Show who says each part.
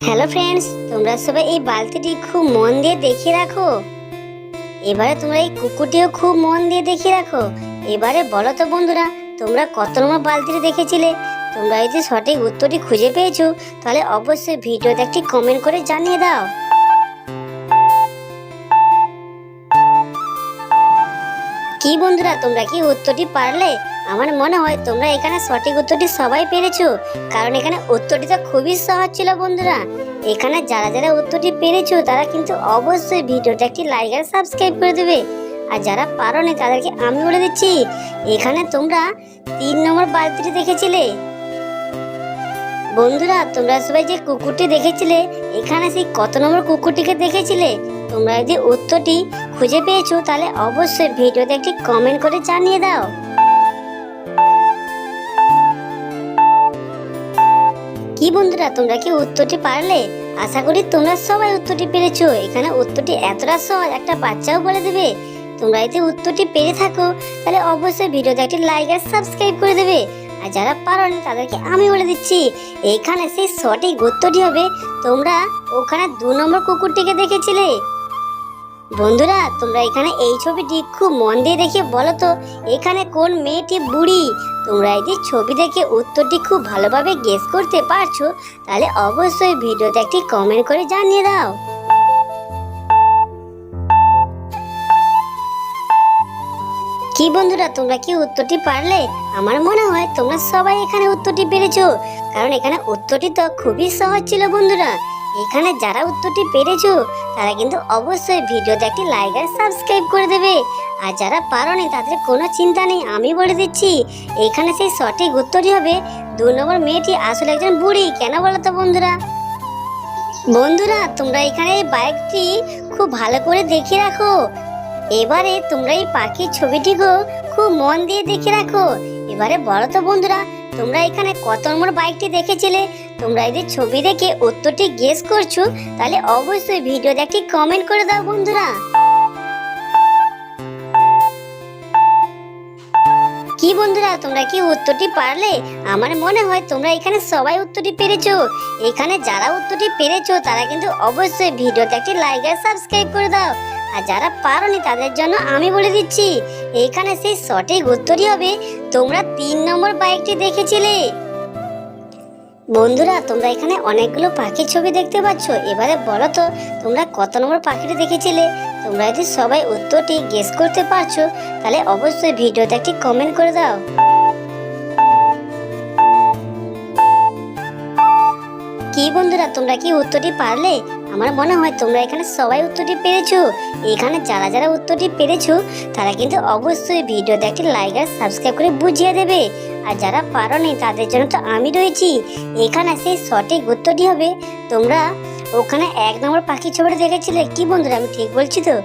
Speaker 1: Hello friends, তোমরা সবাই এই বালতিটি খুব মন দিয়ে দেখে রাখো। এবারে তোমরা এই কুকুরটিও খুব মন দিয়ে দেখে রাখো। এবারে বলো তো বন্ধুরা, তোমরা কত নম্বর বালতিটি দেখেছিলে? তোমরা যদি সঠিক উত্তরটি খুঁজে পেয়েছ, তাহলে অবশ্যই ভিডিওতে একটি কমেন্ট করে জানিয়ে দাও। কি বন্ধুরা, তোমরা কি উত্তরটি পারলে? আমার মনে হয় তোমরা এখানে সঠিক উত্তরটি সবাই পেরেছ, কারণ এখানে উত্তরটি তো খুবই সহজ ছিল বন্ধুরা। এখানে যারা যারা উত্তরটি পেরেছ, তারা কিন্তু অবশ্যই ভিডিওটা একটি লাইক আর সাবস্ক্রাইব করে দেবে। আর যারা পারোনি তাদেরকে আমি বলে দিচ্ছি, এখানে তোমরা তিন নম্বর বালতিটি দেখেছিলে। বন্ধুরা, তোমরা সবাই যে কুকুরটি দেখেছিলে, এখানে সেই কত নম্বর কুকুরটিকে দেখেছিলে? তোমরা যদি উত্তরটি খুঁজে পেয়েছ, তাহলে অবশ্যই ভিডিওতে একটি কমেন্ট করে জানিয়ে দাও। কি বন্ধুরা, তোমরা কি উত্তরটি পারলে? আশা করি তোমরা সবাই উত্তরটি পেরেছ। এখানে উত্তরটি এতটা সহজ, একটা বাচ্চাও বলে দেবে। তোমরা যদি উত্তরটি পেরে থাকো, তাহলে অবশ্যই ভিডিওতে একটি লাইক আর সাবস্ক্রাইব করে দেবে। আর যারা পারোনি, তাদেরকে আমি বলে দিচ্ছি, এখানে সেই সঠিক উত্তরটি হবে, তোমরা ওখানে দু নম্বর কুকুরটিকে দেখেছিলে। বন্ধুরা, তোমরা এখানে এই ছবিটি খুব মন দিয়ে দেখে বলো তো, এখানে কোন মেয়েটি বুড়ি? তোমরা যদি ছবি দেখে উত্তরটি খুব ভালোভাবে গেস করতে পারছ, তাহলে অবশ্যই ভিডিওতে একটি কমেন্ট করে জানিয়ে দাও। কি বন্ধুরা, তোমরা কি উত্তরটি পারলে? আমার মনে হয় তোমরা সবাই এখানে উত্তরটি পেরেছ, কারণ এখানে উত্তরটি তো খুবই সহজ ছিল বন্ধুরা। এখানে যারা উত্তরটি পেরেছ, তারা কিন্তু অবশ্যই ভিডিওতে একটি লাইক আর সাবস্ক্রাইব করে দেবে। আর যারা পারোনি, তাদের কোনো চিন্তা নেই, আমি বলে দিচ্ছি, এখানে সেই সঠিক উত্তরই হবে। দু নম্বর মেয়েটি আসলে একজন বুড়ি, কেন বলো তো বন্ধুরা? বন্ধুরা, তোমরা এখানে বাইকটি খুব ভালো করে দেখে রাখো। এবারে তোমরা এই পাখির ছবিটিকেও খুব মন দিয়ে দেখে রাখো। এবারে বলো তো বন্ধুরা তোমরা এখানে কত নম্বর বাইকটি দেখেছিলে? তোমরা এদের ছবি দেখে উত্তরটি গেস করছ, তাহলে অবশ্যই ভিডিওতে একটি কমেন্ট করে দাও বন্ধুরা। কি বন্ধুরা, তোমরা কি উত্তরটি পারলে? আমার মনে হয় তোমরা এখানে সবাই উত্তরটি পেরেছ। এখানে যারা উত্তরটি পেরেছ, তারা কিন্তু অবশ্যই ভিডিওতে একটি লাইক আর সাবস্ক্রাইব করে দাও। আর যারা পারোনি তাদের জন্য আমি বলে দিচ্ছি, এখানে সেই সঠিক উত্তরই হবে তোমরা তিন নম্বর বাইকটি দেখেছিলে। বন্ধুরা, তোমরা এখানে অনেকগুলো পাখির ছবি দেখতে পাচ্ছ। এবারে বলো তো, তোমরা কত নম্বর পাখিটি দেখেছিলে? তোমরা যদি সবাই উত্তরটি গেস করতে পারছ, তাহলে অবশ্যই ভিডিওতে একটি কমেন্ট করে দাও। বন্ধুরা, তোমরা কি উত্তরটি পারলে? আমার মনে হয় তোমরা এখানে সবাই উত্তরটি পেরেছ। এখানে যারা যারা উত্তরটি পেরেছ, তারা কিন্তু অবশ্যই ভিডিওতে একটি লাইক আর সাবস্ক্রাইব করে বুঝিয়ে দেবে। আর যারা পারোনি, তাদের জন্য তো আমি রয়েছি। এখানে সেই সঠিক উত্তরটি হবে, তোমরা ওখানে এক নম্বর পাখি ছবিটা দেখেছিলে? কি বন্ধুরা, আমি ঠিক বলছি তো?